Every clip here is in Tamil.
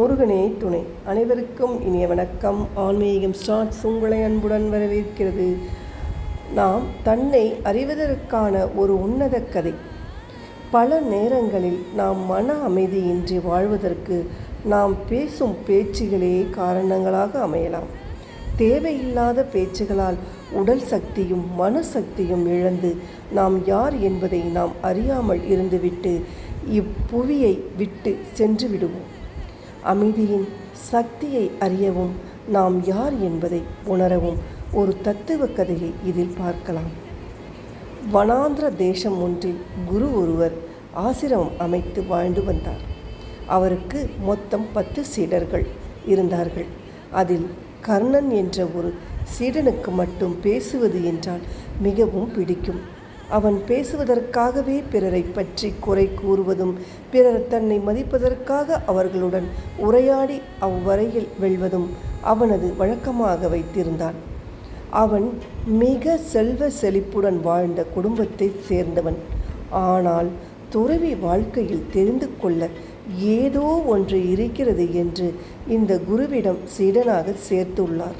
முருகனே துணை. அனைவருக்கும் இனிய வணக்கம். ஆன்மீகம் ஸ்டார்ட்ஸ் உங்களை அன்புடன் வரவேற்கிறது. நாம் தன்னை அறிவதற்கான ஒரு உன்னத கதை. பல நேரங்களில் நாம் மன அமைதியின்றி வாழ்வதற்கு நாம் பேசும் பேச்சுகளே காரணங்களாக அமையலாம். தேவையில்லாத பேச்சுகளால் உடல் சக்தியும் மனசக்தியும் இழந்து நாம் யார் என்பதை நாம் அறியாமல் இருந்துவிட்டு இப்புவியை விட்டு சென்று விடுவோம். அமைதியின் சக்தியை அறியவும் நாம் யார் என்பதை உணரவும் ஒரு தத்துவ கதையை இதில் பார்க்கலாம். வனாந்திர தேசம் ஒன்றில் குரு ஒருவர் ஆசிரமம் அமைத்து வாழ்ந்து வந்தார். அவருக்கு மொத்தம் பத்து சீடர்கள் இருந்தார்கள். அதில் கர்ணன் என்ற ஒரு சீடனுக்கு மட்டும் பேசுவது என்றால் மிகவும் பிடிக்கும். அவன் பேசுவதற்காகவே பிறரை பற்றி குறை கூறுவதும் பிறர் தன்னை மதிப்பதற்காக அவர்களுடன் உரையாடி அவ்வரையில் வெல்வதும் அவனது வழக்கமாக வைத்திருந்தான். அவன் மிக செல்வ செழிப்புடன் வாழ்ந்த குடும்பத்தைச் சேர்ந்தவன். ஆனால் துறவி வாழ்க்கையில் தெரிந்து கொள்ள ஏதோ ஒன்று இருக்கிறது என்று இந்த குருவிடம் சீடனாக சேர்த்துள்ளார்.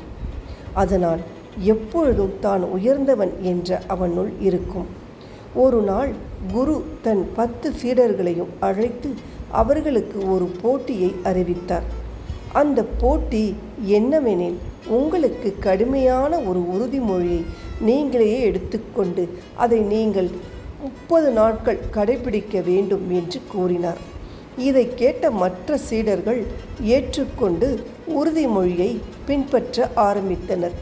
அதனால் எப்பொழுதும் தான் உயர்ந்தவன் என்ற அவனுள் இருக்கும். ஒரு நாள் குரு தன் பத்து சீடர்களையும் அழைத்து அவர்களுக்கு ஒரு போட்டியை அறிவித்தார். அந்த போட்டி என்னவெனில் உங்களுக்கு கடுமையான ஒரு உறுதிமொழியை நீங்களே எடுத்துக்கொண்டு அதை நீங்கள் முப்பது நாட்கள் கடைபிடிக்க வேண்டும் என்று கூறினார். இதை கேட்ட மற்ற சீடர்கள் ஏற்றுக்கொண்டு உறுதிமொழியை பின்பற்ற ஆரம்பித்தனர்.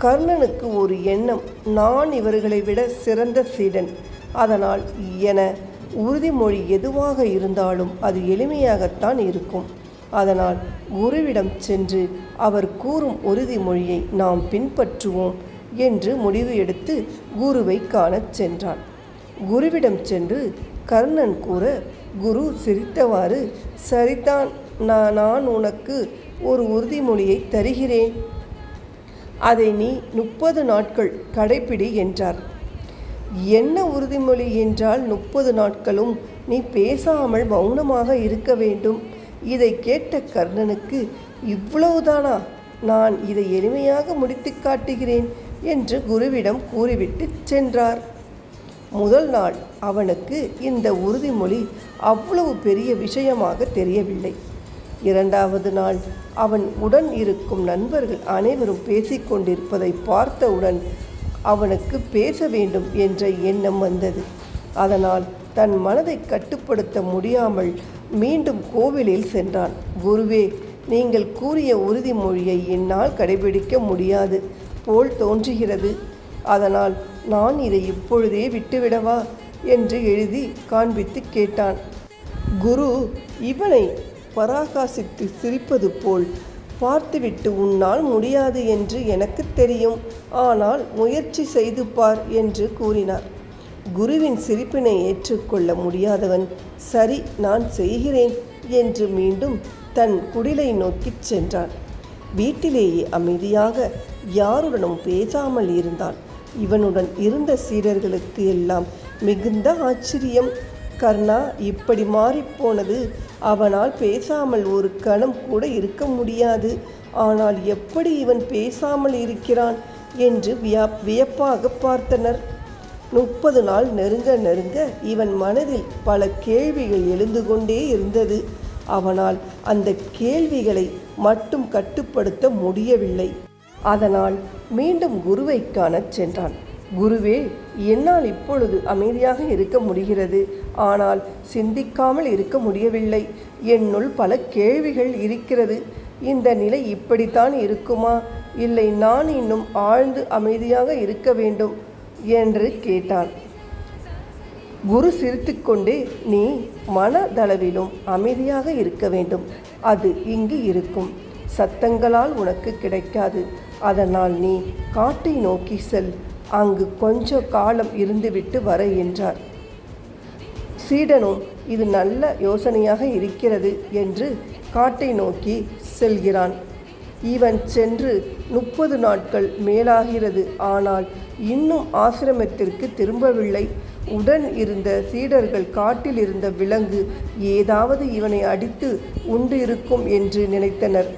கர்ணனுக்கு ஒரு எண்ணம் நான் இவர்களை விட சிறந்த சீடன். அதனால் என உறுதிமொழி எதுவாக இருந்தாலும் அது எளிமையாகத்தான் இருக்கும். அதனால் குருவிடம் சென்று அவர் கூறும் உறுதிமொழியை நாம் பின்பற்றுவோம் என்று முடிவு எடுத்து குருவை காணச் சென்றான். குருவிடம் சென்று கர்ணன் கூற குரு சிரித்தவாறு சரிதான். நான் நான் உனக்கு ஒரு உறுதிமொழியை தருகிறேன். அதை நீ முப்பது நாட்கள் கடைப்பிடி என்றார். என்ன உறுதிமொழி என்றால் முப்பது நாட்களும் நீ பேசாமல் மௌனமாக இருக்க வேண்டும். இதை கேட்ட கர்ணனுக்கு இவ்வளவுதானா? நான் இதை எளிமையாக முடித்து காட்டுகிறேன் என்று குருவிடம் கூறிவிட்டு சென்றார். முதல் நாள் அவனுக்கு இந்த உறுதிமொழி அவ்வளவு பெரிய விஷயமாக தெரியவில்லை. இரண்டாவது நாள் அவன் உடன் இருக்கும் நண்பர்கள் அனைவரும் பேசிக்கொண்டிருப்பதை பார்த்தவுடன் அவனுக்கு பேச வேண்டும் என்ற எண்ணம் வந்தது. அதனால் தன் மனதை கட்டுப்படுத்த முடியாமல் மீண்டும் கோவிலில் சென்றான். குருவே நீங்கள் கூறிய உறுதிமொழியை என்னால் கடைபிடிக்க முடியாது. போல் தோன்றுகிறது. அதனால் நான் இதை இப்பொழுதே விட்டுவிடவா? என்று எழுதி காண்பித்து கேட்டான். குரு இவனை பராகாசித்து சிரிப்பது போல் பார்த்துவிட்டு உன்னால் முடியாது என்று எனக்கு தெரியும். ஆனால் முயற்சி செய்து பார் என்று கூறினார். குருவின் சிரிப்பினை ஏற்றுக்கொள்ள முடியாதவன் சரி நான் செய்கிறேன் என்று மீண்டும் தன் குடிலை நோக்கிச் சென்றான். வீட்டிலேயே அமைதியாக யாருடனும் பேசாமல் இருந்தான். இவனுடன் இருந்த சீடர்களுக்கு எல்லாம் மிகுந்த ஆச்சரியம். கர்ணா இப்படி மாறிப்போனது அவனால் பேசாமல் ஒரு கணம் கூட இருக்க முடியாது. ஆனால் எப்படி இவன் பேசாமல் இருக்கிறான் என்று வியா வியப்பாக பார்த்தனர். முப்பது நாள் நெருங்க நெருங்க இவன் மனதில் பல கேள்விகள் எழுந்து கொண்டே இருந்தது. அவனால் அந்த கேள்விகளை மட்டும் கட்டுப்படுத்த முடியவில்லை. அதனால் மீண்டும் குருவை காணச் சென்றான். குருவே என்னால் இப்பொழுது அமைதியாக இருக்க முடிகிறது. ஆனால் சிந்திக்காமல் இருக்க முடியவில்லை. என்னுள் பல கேள்விகள் இருக்கிறது. இந்த நிலை இப்படித்தான் இருக்குமா? இல்லை நான் இன்னும் ஆழ்ந்து அமைதியாக இருக்க வேண்டும் என்று கேட்டான். குரு சிரித்துக்கொண்டே நீ மனதளவிலும் அமைதியாக இருக்க வேண்டும். அது இங்கு இருக்கும். சத்தங்களால் உனக்கு கிடைக்காது. அதனால் நீ காட்டை நோக்கி செல். அங்கு கொஞ்ச காலம் இருந்துவிட்டு வர என்றார். சீடனும் இது நல்ல யோசனையாக இருக்கிறது என்று காட்டை நோக்கி செல்கிறான். இவன் சென்று முப்பது நாட்கள் மேலாகிறது. ஆனால் இன்னும் ஆசிரமத்திற்கு திரும்பவில்லை. உடன் இருந்த சீடர்கள் காட்டில் இருந்த விலங்கு ஏதாவது இவனை அடித்து உண்டு இருக்கும் என்று நினைத்தனர்.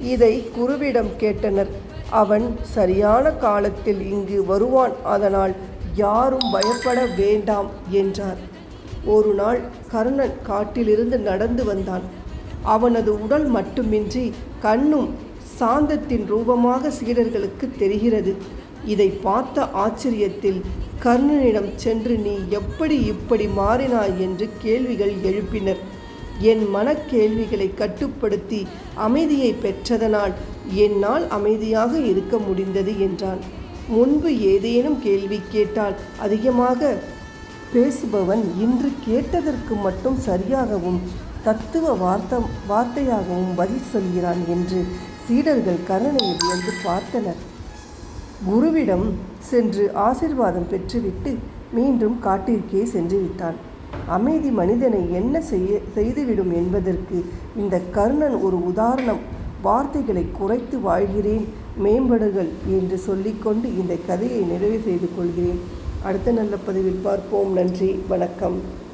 இதை குருவிடம் கேட்டனர். அவன் சரியான காலத்தில் இங்கு வருவான். அதனால் யாரும் பயப்பட வேண்டாம் என்றார். ஒரு நாள் கர்ணன் காட்டிலிருந்து நடந்து வந்தான். அவனது உடல் மட்டுமின்றி கண்ணும் சாந்தத்தின் ரூபமாக சீடர்களுக்கு தெரிகிறது. இதை பார்த்த ஆச்சரியத்தில் கர்ணனிடம் சென்று நீ எப்படி இப்படி மாறினாய்? என்று கேள்விகள் எழுப்பினர். என் மனக்கேள்விகளை கட்டுப்படுத்தி அமைதியை பெற்றதனால் என்னால் அமைதியாக இருக்க முடிந்தது என்றான். முன்பு ஏதேனும் கேள்வி கேட்டால் அதிகமாக பேசுபவன் இன்று கேட்டதற்கு மட்டும் சரியாகவும் தத்துவ வார்த்தை வார்த்தையாகவும் பதில் சொல்கிறான் என்று சீடர்கள் கருணையை வியந்து பார்த்தனர். குருவிடம் சென்று ஆசிர்வாதம் பெற்றுவிட்டு மீண்டும் காட்டிற்கே சென்று விட்டான். அமைதி மனிதனை என்ன செய்ய செய்துவிடும் என்பதற்கு இந்த கர்ணன் ஒரு உதாரணம். வார்த்தைகளை குறைத்து வாழ்கிறேன் மேம்படுகள் என்று சொல்லிக்கொண்டு இந்த கதையை நிறைவு செய்து கொள்கிறேன். அடுத்த நல்ல பதிவில் பார்ப்போம். நன்றி வணக்கம்.